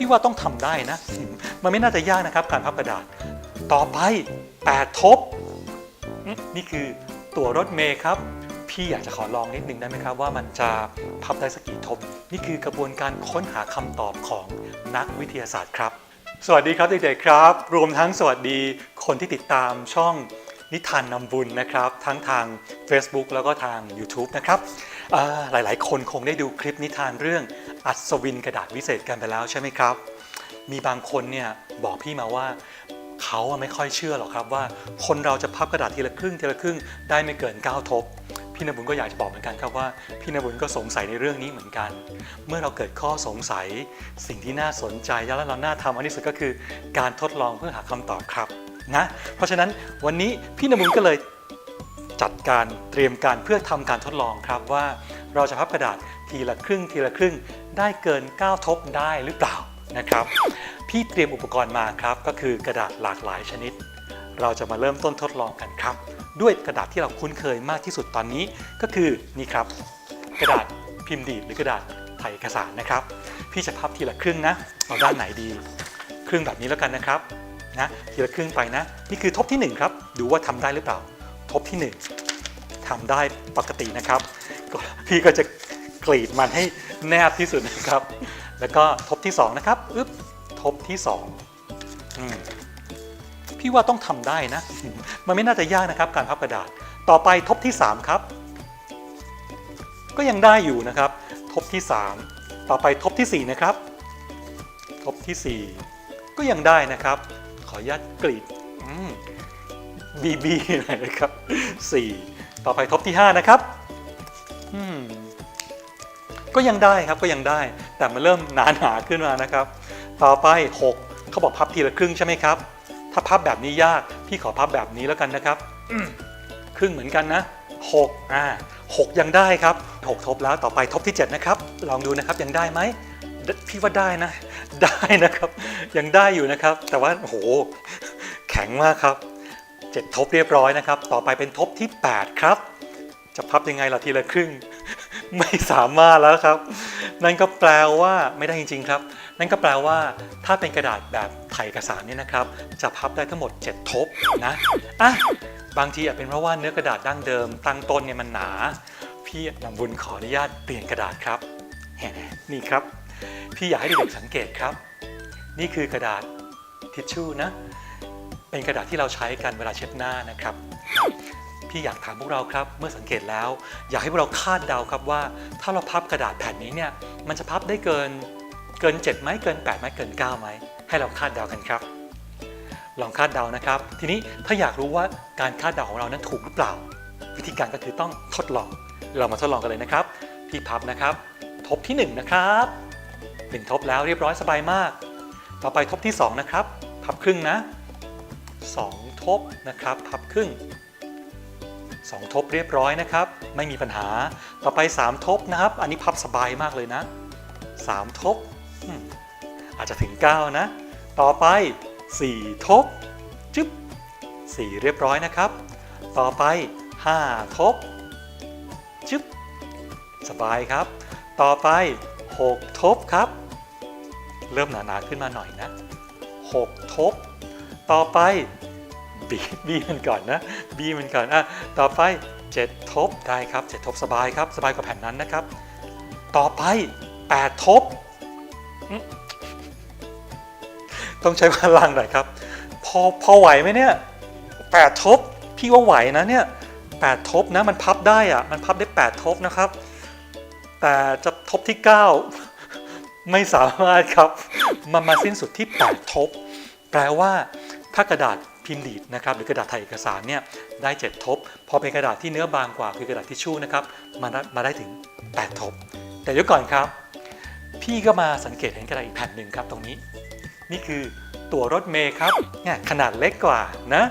พี่ว่าต้องทำได้นะ มันไม่น่าจะยากนะครับ การพับกระดาษ ต่อไป 8 ทบ นี่คือตัวรถเมย์ครับ พี่อยากจะขอลองนิดนึงได้ไหมครับ ว่ามันจะพับได้สักกี่ทบ นี่คือกระบวนการค้นหาคำตอบของนักวิทยาศาสตร์ครับ สวัสดีครับเด็กๆครับ รวมทั้งสวัสดีคนที่ติดตามช่องนิทานนำบุญนะครับ ทั้งทาง Facebook แล้วก็ทาง YouTube นะครับหลายๆ คนคงได้ดูคลิปนิทานเรื่อง อัศวินกระดาษวิเศษกันไปแล้วใช่ไหมครับ มีบางคนเนี่ยบอกพี่มาว่าเขาไม่ค่อยเชื่อหรอกครับว่า คนเราจะพับกระดาษทีละครึ่งทีละครึ่งได้ไม่เกิน 9 ทบ พี่นบุญก็อยากจะบอกเหมือนกันครับว่า พี่นบุญก็สงสัยในเรื่องนี้เหมือนกัน เมื่อเราเกิดข้อสงสัย สิ่งที่น่าสนใจและเราน่าทำอันที่สุดก็คือ การทดลองเพื่อหาคำตอบครับนะเพราะฉะนั้นวันนี้พี่นบุญก็เลยจัดการเตรียมการเพื่อทำการทดลองครับว่า เราจะพับกระดาษทีละครึ่งทีละครึ่ง ได้เกิน 9 ทบได้หรือเปล่านะครับ พี่เตรียมอุปกรณ์มาครับก็คือกระดาษหลากหลายชนิด เราจะมาเริ่มต้นทดลองกันครับ ด้วยกระดาษที่เราคุ้นเคยมากที่สุดตอนนี้ก็คือนี่ครับ กระดาษพิมพ์ดีดหรือกระดาษถ่ายเอกสารนะครับ พี่จะพับทีละครึ่งนะเอาด้านไหนดี ครึ่งแบบนี้แล้วกันนะครับนะทีละครึ่งไปนะ นี่คือทบที่หนึ่งครับ ดูว่าทำได้หรือเปล่า ทบที่หนึ่งทำได้ปกตินะครับ พี่ก็จะ กรีดมันให้แนบที่สุดนะครับ แล้วก็ทบที่สองนะครับอึ๊บทบที่สองอืมพี่ว่าต้องทำได้นะ มันไม่น่าจะยากนะครับ การพับกระดาษ ต่อไปทบที่ 3 ครับ ก็ยังได้อยู่นะครับ ทบที่ 3 ต่อไปทบที่ 4 นะครับ ทบที่ 4 ก็ยังได้นะครับ ขออนุญาตกรีดบีบีหน่อยนะครับ 4 ต่อไปทบที่ 5 นะครับ อืม ก็ยังได้ครับก็ยังได้ แต่มันเริ่มหนาหนาๆขึ้นมานะครับ ต่อไป 6 เขาบอกพับทีละครึ่งใช่ไหมครับ ถ้าพับแบบนี้ยาก พี่ขอพับแบบนี้แล้วกันนะครับอืมครึ่งเหมือนกันนะ 6 อ่า 6 ยังได้ครับ 6 ทบแล้วต่อไปทบที่ 7 นะครับ ลองดูนะครับยังได้ไหมดพี่ว่าได้นะ ได้นะครับ ยังได้อยู่นะครับ แต่ว่าโอ้โหแข็งมากครับ7ทบเรียบร้อยนะครับ ต่อไปเป็นทบที่ 8 ครับ จะพับยังไงล่ะทีละครึ่ง ไม่สามารถแล้วครับ นั่นก็แปลว่าไม่ได้จริง ๆ ครับ นั่นก็แปลว่าถ้าเป็นกระดาษแบบถ่ายเอกสารเนี่ยนะครับ จะพับได้ทั้งหมด 7 ทบนะอะบางทีอาจเป็นเพราะว่าเนื้อกระดาษดั้งเดิมตั้งต้นเนี่ยมันหนา พี่นำบุญขออนุญาตเปลี่ยนกระดาษครับนี่ครับ พี่อยากให้เด็กๆสังเกตครับ นี่คือกระดาษทิชชู่นะ เป็นกระดาษที่เราใช้กันเวลาเช็ดหน้านะครับ พี่อยากถามพวกเราครับเมื่อสังเกตแล้ว อยากให้พวกเราคาดเดาครับว่า ถ้าเราพับกระดาษแผ่นนี้เนี่ยมันจะพับได้เกินเกิน7ไหมเกิน8ไหมเกิน9ไหมให้เราคาดเดากันครับ ลองคาดเดานะครับ ทีนี้ถ้าอยากรู้ว่าการคาดเดาของเรานั้นถูกหรือเปล่า วิธีการก็คือต้องทดลอง เรามาทดลองกันเลยนะครับ พี่พับนะครับ ทบที่ 1 นะครับหนึ่งทบแล้วเรียบร้อยสบายมาก ต่อไปทบที่ 2 นะครับ พับครึ่งนะ 2 ทบนะครับ พับครึ่ง 2 ทบเรียบร้อยนะครับ ไม่มีปัญหาต่อไป 3 ทบนะครับ อันนี้พับสบายมากเลยนะ 3 ทบอาจจะถึง 9 นะ ต่อไป 4 ทบจึ๊บ4 เรียบร้อยนะครับ ต่อไป 5 ทบจึ๊บสบายครับ ต่อไป 6 ทบครับ เริ่มหนาๆขึ้นมาหน่อยนะ 6 ทบ ต่อไป บีบีมันก่อนนะบีมันก่อนอะต่อไป 7 ทบได้ครับ 7 ทบสบายครับ สบายกว่าแผ่นนั้นนะครับ ต่อไป 8 ทบ ต้องใช้พลังหน่อยครับ พอพอไหวไหมเนี่ย 8 ทบ พี่ว่าไหวนะเนี่ย 8 ทบนะมันพับได้อะมันพับได้ 8 ทบนะครับ แต่จะทบที่ 9 ไม่สามารถครับ มันมาสิ้นสุดที่ 8 ทบ แปลว่าถ้ากระดาษ พิมพ์ดีดนะครับหรือกระดาษถ่ายเอกสารเนี่ยได้ 7 ทบ พอเป็นกระดาษที่เนื้อบางกว่าคือกระดาษทิชชู่นะครับมาได้มาได้ถึง 8 ทบ แต่เดี๋ยวก่อนครับ พี่ก็มาสังเกตเห็นกระดาษอีกแผ่นหนึ่งครับตรงนี้ นี่คือตัวรถเมย์ครับเนี่ยขนาดเล็กกว่านะ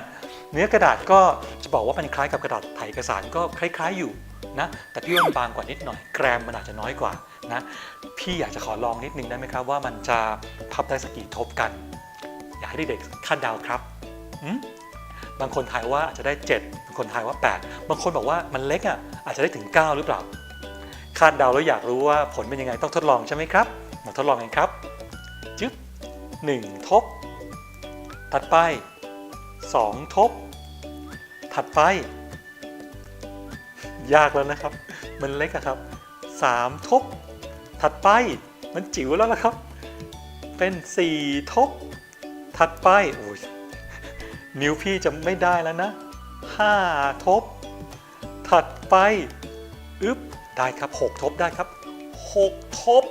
เนื้อกระดาษก็จะบอกว่ามันคล้ายกับกระดาษถ่ายเอกสารก็คล้าย ๆอยู่นะแต่พี่ว่ามันบางกว่านิดหน่อยแกรมมันอาจจะน้อยกว่านะพี่อยากจะขอลองนิดนึงได้ไหมครับว่ามันจะพับได้สักกี่ทบกัน อยากให้เด็กๆคาดเดาครับ บางคนทายว่าอาจจะได้ 7 บางคนทายว่า 8 บางคนบอกว่ามันเล็กอะอาจจะได้ถึง 9 หรือเปล่า คาดเดาแล้วอยากรู้ว่าผลเป็นยังไงต้องทดลองใช่ไหมครับมาทดลองกันครับจึ๊บ1 ทบ ถัดไป 2 ทบ ถัดไป ยากแล้วนะครับ มันเล็กอะครับ 3 ทบ ถัดไปมันจิ๋วแล้วนะครับ เป็น 4 ทบ ถัดไปโอ้ย นิ้วพี่จะไม่ได้แล้วนะ5ทบ ถัดไปอึ๊บได้ครับ6ทบได้ครับ6ทบ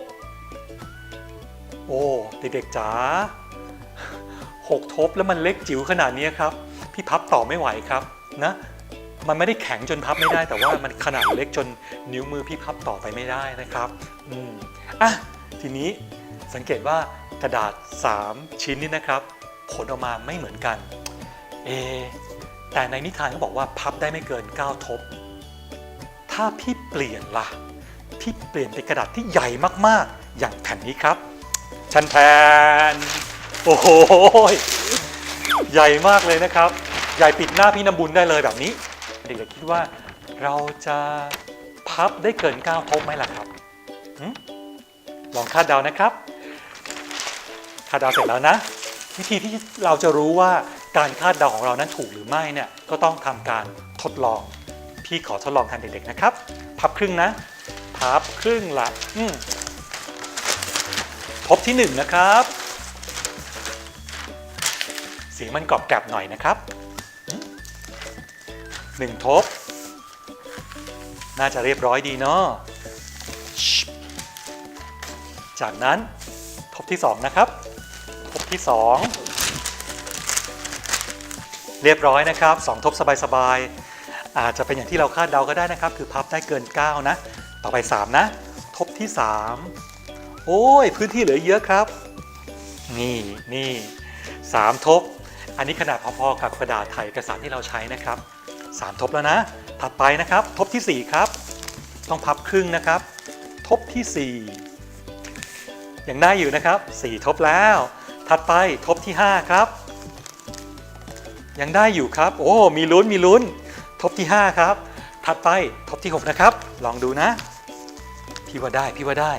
โอ้เด็กๆจ๋า6ทบแล้วมันเล็กจิ๋วขนาดนี้ครับ พี่พับต่อไม่ไหวครับนะ มันไม่ได้แข็งจนพับไม่ได้ แต่ว่ามันขนาดเล็กจนนิ้วมือพี่พับต่อไปไม่ได้นะครับอืมอะทีนี้สังเกตว่ากระดาษ 3 ชิ้นนี้นะครับ ผลออกมาไม่เหมือนกัน เอ แต่ในนิทานเขาบอกว่าพับได้ไม่เกิน 9 ทบ ถ้าพี่เปลี่ยนล่ะ พี่เปลี่ยนเป็นกระดาษที่ใหญ่มากๆ อย่างแผ่นนี้ครับ ชันแผนโอ้โห ใหญ่มากเลยนะครับ ใหญ่ปิดหน้าพี่น้ำบุญได้เลยแบบนี้ เด็กๆคิดว่าเราจะพับได้เกิน 9 ทบไหมล่ะครับ ลองคาดเดานะครับ คาดเดาเสร็จแล้วนะ วิธีที่เราจะรู้ว่า การคาดเดาของเรานั้นถูกหรือไม่เนี่ยก็ต้องทำการทดลอง พี่ขอทดลองแทนเด็กๆนะครับ พับครึ่งนะ พับครึ่งละอืทบที่หนึ่งนะครับเสียงมันกรอบแกรบหน่อยนะครับอืมหนึ่งทบ น่าจะเรียบร้อยดีเนาะจากนั้นทบที่สองนะครับ ทบที่สอง เรียบร้อยนะครับสองทบสบายๆอาจจะเป็นอย่างที่เราคาดเดาก็ได้นะครับ คือพับได้เกิน 9 นะ ต่อไป 3 นะ ทบที่ 3 โอ้ย พื้นที่เหลือเยอะครับ นี่นี่สามทบ อันนี้ขนาดพอๆกับกระดาษถ่ายเอกสารที่เราใช้นะครับ 3 ทบแล้วนะ ถัดไปนะครับ ทบทีสี่4 ครับ ต้องพับครึ่งนะครับ ทบที่ 4 ยังได้อยู่นะครับ 4 ทบแล้ว ถัดไปทบที่ 5 ครับ ยังได้อยู่ครับ โอ้ มีลุ้นมีลุ้น ทบที่ 5 ครับ ถัดไปทบที่ 6 นะครับ ลองดูนะ พี่ว่าได้พี่ว่าได้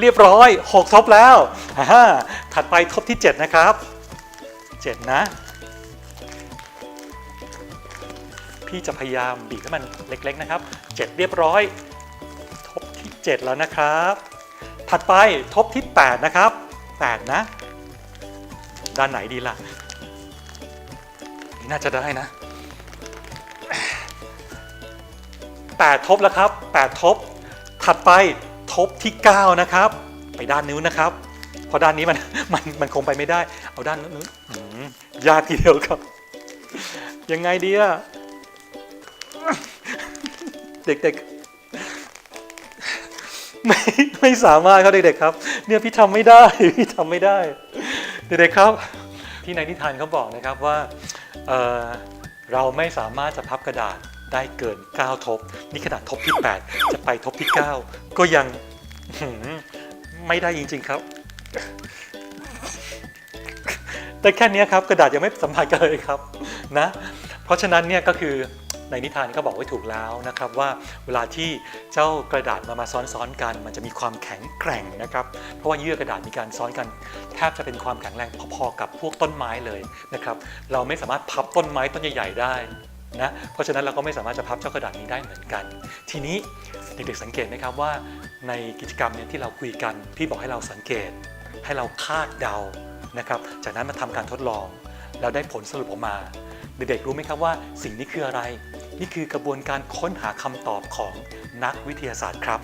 เรียบร้อย 6 ทบแล้วฮ่าถัดไปทบที่ 7 นะครับ 7 นะ พี่จะพยายามบีบให้มันเล็กๆนะครับ 7 เรียบร้อย ทบที่ 7 แล้วนะครับ ถัดไปทบที่ 8 นะครับ 8 นะ ด้านไหนดีล่ะ น่าจะได้นะ8ทบแล้วครับ8ทบ ถัดไปทบที่9นะครับ ไปด้านนิ้วนะครับเพราะด้านนี้มันมันมันคงไปไม่ได้ เอาด้านนู้นยากทีเดียวครับ ยังไงดีอะเด็กๆไม่ไม่สามารถครับเด็กๆครับ เนี่ยพี่ทำไม่ได้พี่ทำไม่ได้ เด็กๆครับ ที่ในนิทานเขาบอกนะครับว่า เเราไม่สามารถจะพับกระดาษได้เกิน 9 ทบ นี่ขนาดทบที่ 8 จะไปทบที่ 9 ก็ยังไม่ได้จริง ๆครับ แต่แค่นี้ครับกระดาษยังไม่สัมผัสกันเลยครับนะ เพราะฉะนั้นเนี่ยก็คือ ในนิทานก็บอกไว้ถูกแล้วนะครับว่าเวลาที่เจ้ากระดาษมามาซ้อนๆกัน มันจะมีความแข็งแกร่งนะครับ เพราะว่าเยื่อกระดาษมีการซ้อนกัน แทบจะเป็นความแข็งแรงพอๆกับพวกต้นไม้เลยนะครับ เราไม่สามารถพับต้นไม้ต้นใหญ่ๆได้นะเพราะฉะนั้นเราก็ไม่สามารถจะพับเจ้ากระดาษนี้ได้เหมือนกัน ทีนี้เด็กๆสังเกตไหมครับว่าในกิจกรรมเนี่ยที่เราคุยกัน พี่บอกให้เราสังเกต ให้เราคาดเดานะครับ จากนั้นมาทำการทดลอง แล้วได้ผลสรุปออกมา เด็กๆรู้ไหมครับว่าสิ่งนี้คืออะไร นี่คือกระบวนการค้นหาคำตอบของนักวิทยาศาสตร์ครับ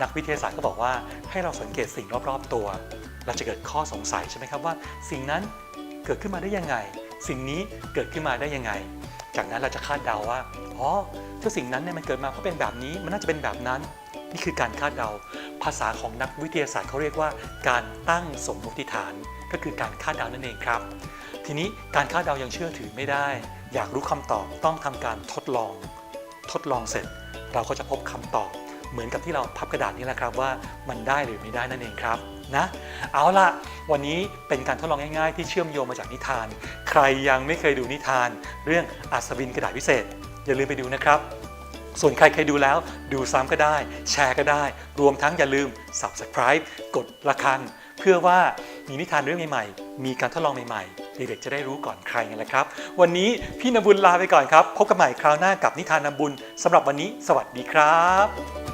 นักวิทยาศาสตร์ก็บอกว่าให้เราสังเกตสิ่งรอบๆตัว เราจะเกิดข้อสงสัยใช่ไหมครับว่า สิ่งนั้นเกิดขึ้นมาได้ยังไง สิ่งนี้เกิดขึ้นมาได้ยังไง จากนั้นเราจะคาดเดาว่าอ๋อเจ้าสิ่งนั้นเนี่ยมันเกิดมาเพราะเป็นแบบนี้ มันน่าจะเป็นแบบนั้น นี่คือการคาดเดา ภาษาของนักวิทยาศาสตร์เขาเรียกว่า การตั้งสมมติฐาน ก็คือการคาดเดานั่นเองครับ ทีนี้การคาดเดายังเชื่อถือไม่ได้ อยากรู้คำตอบต้องทำการทดลอง ทดลองเสร็จ เราก็จะพบคำตอบเหมือนกับที่เราพับกระดาษนี่แหละครับว่ามันได้หรือไม่ได้นั่นเองครับนะเอาล่ะวันนี้เป็นการทดลองง่ายๆ ที่เชื่อมโยงมาจากนิทาน ใครยังไม่เคยดูนิทาน เรื่องอัศวินกระดาษพิเศษ อย่าลืมไปดูนะครับ ส่วนใครเคยดูแล้ว ดูซ้ำก็ได้ แชร์ก็ได้ รวมทั้งอย่าลืม subscribe กดระฆัง เพื่อว่า มีนิทานเรื่องใหม่ๆ มีการทดลองใหม่ๆ เด็กๆจะได้รู้ก่อนใครไงละครับ วันนี้พี่นบุญลาไปก่อนครับ พบกันใหม่คราวหน้ากับนิทานนบุญสำหรับวันนี้ สวัสดีครับ